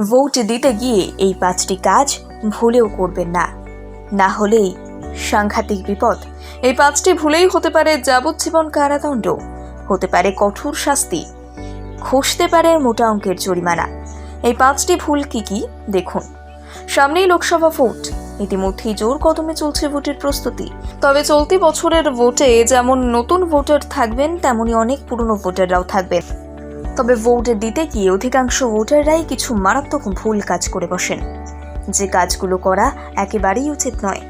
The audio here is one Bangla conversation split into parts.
ভোট দিতে গিয়ে এই পাঁচটি কাজ ভুলেও করবেন না। না হলেই সাংঘাতিক বিপদ। এই পাঁচটি ভুলেই হতে পারে যাবজ্জীবন কারাদণ্ড, হতে পারে কঠোর শাস্তি, খসতে পারে মোটা অঙ্কের জরিমানা। এই পাঁচটি ভুল কি কি? দেখুন। সামনেই লোকসভা ভোট। ইতিমধ্যেই জোর কদমে চলছে ভোটের প্রস্তুতি। তবে চলতি বছরের ভোটে যেমন নতুন ভোটার থাকবেন, তেমনি অনেক পুরনো ভোটাররাও থাকবেন। তবে ভোট দিতে গিয়ে অধিকাংশ ভোটাররাই কিছু মারাত্মক ভুল কাজ করে বসেন। যে কাজগুলো করা একেবারেই উচিত নয়।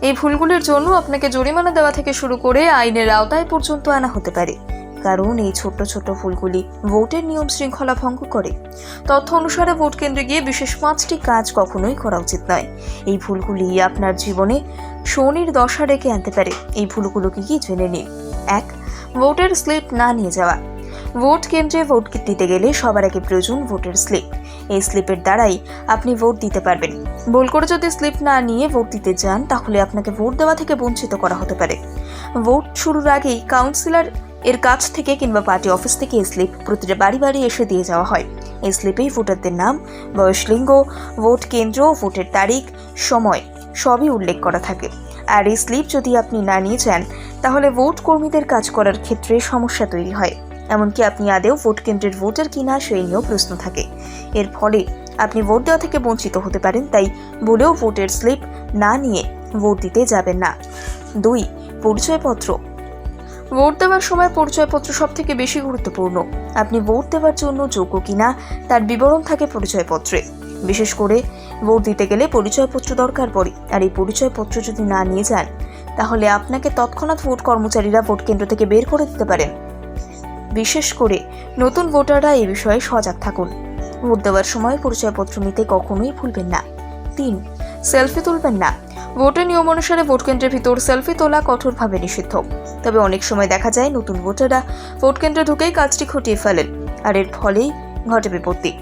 এই ভুলগুলির জন্য আপনাকে জরিমানা দেওয়া থেকে শুরু করে আইনের আওতায় পর্যন্ত আনা হতে পারে। কারণ এই ছোট্ট ছোট্ট ভুলগুলি ভোটের নিয়ম শৃঙ্খলা ভঙ্গ করে। তথ্য অনুসারে ভোট কেন্দ্রে গিয়ে বিশেষ পাঁচটি কাজ কখনোই করা উচিত নয়। এই ভুলগুলি আপনার জীবনে শনির দশা রেখে আনতে পারে। এই ভুলগুলোকে কি জেনে নিন। এক, ভোটের স্লিপ না নিয়ে যাওয়া। ভোট কেন্দ্রে ভোট দিতে গেলে সবার আগে প্রয়োজন ভোটের স্লিপ এই স্লিপের দ্বারাই আপনি ভোট দিতে পারবেন। ভুল করে যদি স্লিপ না নিয়ে ভোট দিতে যান, তাহলে আপনাকে ভোট দেওয়া থেকে বঞ্চিত করা হতে পারে। ভোট শুরুর আগেই কাউন্সিলর এর কাছ থেকে কিংবা পার্টি অফিস থেকে এই স্লিপ প্রতিটা বাড়ি বাড়ি এসে দিয়ে যাওয়া হয়। এই স্লিপেই ভোটারদের নাম, বয়স লিঙ্গ, ভোট কেন্দ্র, ভোটের তারিখ, সময় সবই উল্লেখ করা থাকে। আর এই স্লিপ যদি আপনি না নিয়ে যান, তাহলে ভোট কর্মীদের কাজ করার ক্ষেত্রে সমস্যা তৈরি হয়। এমনকি আপনি আদেও ভোট কেন্দ্রের ভোটার কিনা সেই নিয়েও প্রশ্ন থাকে। এর ফলে আপনি ভোট দেওয়া থেকে বঞ্চিত হতে পারেন, তাই বলেও ভোটের স্লিপ না নিয়ে ভোট দিতে যাবেন না। দুই, পরিচয়পত্র। ভোট দেওয়ার সময় পরিচয়পত্র সব থেকে বেশি গুরুত্বপূর্ণ। আপনি ভোট দেওয়ার জন্য যোগ্য কিনা তার বিবরণ থাকে পরিচয়পত্রে। বিশেষ করে ভোট দিতে গেলে পরিচয়পত্র দরকার পড়ে। আর এই পরিচয়পত্র যদি না নিয়ে যান, তাহলে আপনাকে তৎক্ষণাৎ ভোট কর্মচারীরা ভোট কেন্দ্র থেকে বের করে দিতে পারেন। বিশেষ করে নতুন ভোটাররা এই বিষয়ে সজাগ থাকুন। ভোট দেওয়ার সময় পরিচয়পত্র নিতে কখনোই ভুলবেন না। তিন, সেলফি তুলবেন না। ভোটের নিয়ম অনুসারে ভোট কেন্দ্রের ভিতর সেলফি তোলা কঠোরভাবে নিষিদ্ধ। তবে অনেক সময় দেখা যায় নতুন ভোটাররা ভোট কেন্দ্রে ঢুকেই কাজটি ঘটিয়ে ফেলেন, আর এর ফলেই ঘটে বিপত্তি।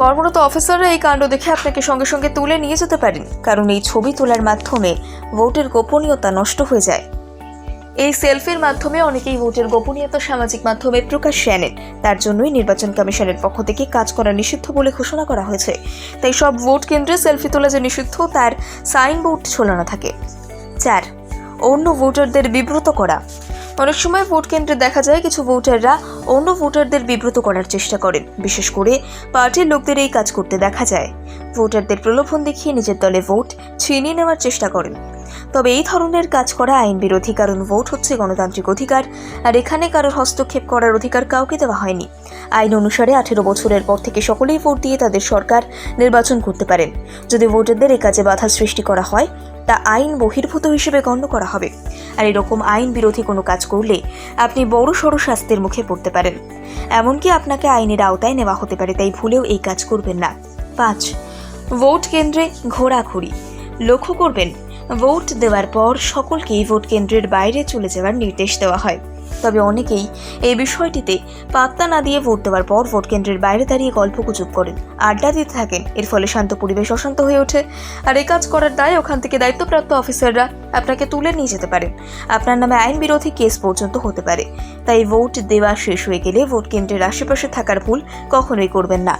কর্মরত অফিসাররা এই কাণ্ড দেখে আপনাকে সঙ্গে সঙ্গে তুলে নিয়ে যেতে পারেন, কারণ এই ছবি তোলার মাধ্যমে ভোটের গোপনীয়তা নষ্ট হয়ে যায়। এই সেলফির মাধ্যমে অনেকেই ভোটের গোপনীয়তা সামাজিক মাধ্যমে প্রকাশ্যে আনেন। তার জন্যই নির্বাচন কমিশনের পক্ষ থেকে কাজ করা নিষিদ্ধ বলে ঘোষণা করা হয়েছে। তাই সব ভোট কেন্দ্রে সেলফি তোলা যে নিষিদ্ধ, তার সাইনবোর্ড ঝোলানো থাকে। চার, অন্য ভোটারদের বিব্রত করা। অনেক সময় ভোট কেন্দ্রে দেখা যায় কিছু ভোটাররা অন্য ভোটারদের বিব্রত করার চেষ্টা করেন। বিশেষ করে পার্টির লোকদের এই কাজ করতে দেখা যায়। ভোটারদের প্রলোভন দেখিয়ে নিজের দলে ভোট ছিনিয়ে নেওয়ার চেষ্টা করেন। তবে এই ধরনের কাজ করা আইন বিরোধী, কারণ ভোট হচ্ছে গণতান্ত্রিক অধিকার, আর এখানে কারোর হস্তক্ষেপ করার অধিকার কাউকে দেওয়া হয়নি। আইন অনুসারে আঠেরো বছরের পর থেকে সকলেই ভোট দিয়ে তাদের সরকার নির্বাচন করতে পারেন। যদি ভোটারদের এই কাজে বাধা সৃষ্টি করা হয়, তা আইন বহির্ভূত হিসেবে গণ্য করা হবে। আর এরকম আইন বিরোধী কোনো কাজ করলে আপনি বড় সড়ো শাস্তির মুখে পড়তে পারেন। এমনকি আপনাকে আইনের আওতায় নেওয়া হতে পারে, তাই ভুলেও এই কাজ করবেন না। পাঁচ, ভোট কেন্দ্রে ঘোরাঘুরি। লক্ষ্য করবেন ভোট দেওয়ার পর সকলকেই ভোট কেন্দ্রের বাইরে চলে যাওয়ার নির্দেশ দেওয়া হয়। তবে অনেকেই এই বিষয়টিতে পাত্তা না দিয়ে ভোট দেওয়ার পর ভোট কেন্দ্রের বাইরে দাঁড়িয়ে গল্প গল্পগুজব করেন, আড্ডা দিতে থাকেন। এর ফলে শান্ত পরিবেশ অশান্ত হয়ে ওঠে। আর এই কাজ করার দায় ওখান থেকে দায়িত্বপ্রাপ্ত অফিসাররা আপনাকে তুলে নিয়ে যেতে পারেন। আপনার নামে আইন বিরোধী কেস পর্যন্ত হতে পারে। তাই ভোট দেওয়া শেষ হয়ে গেলে ভোট কেন্দ্রের আশেপাশে থাকার ভুল কখনোই করবেন না।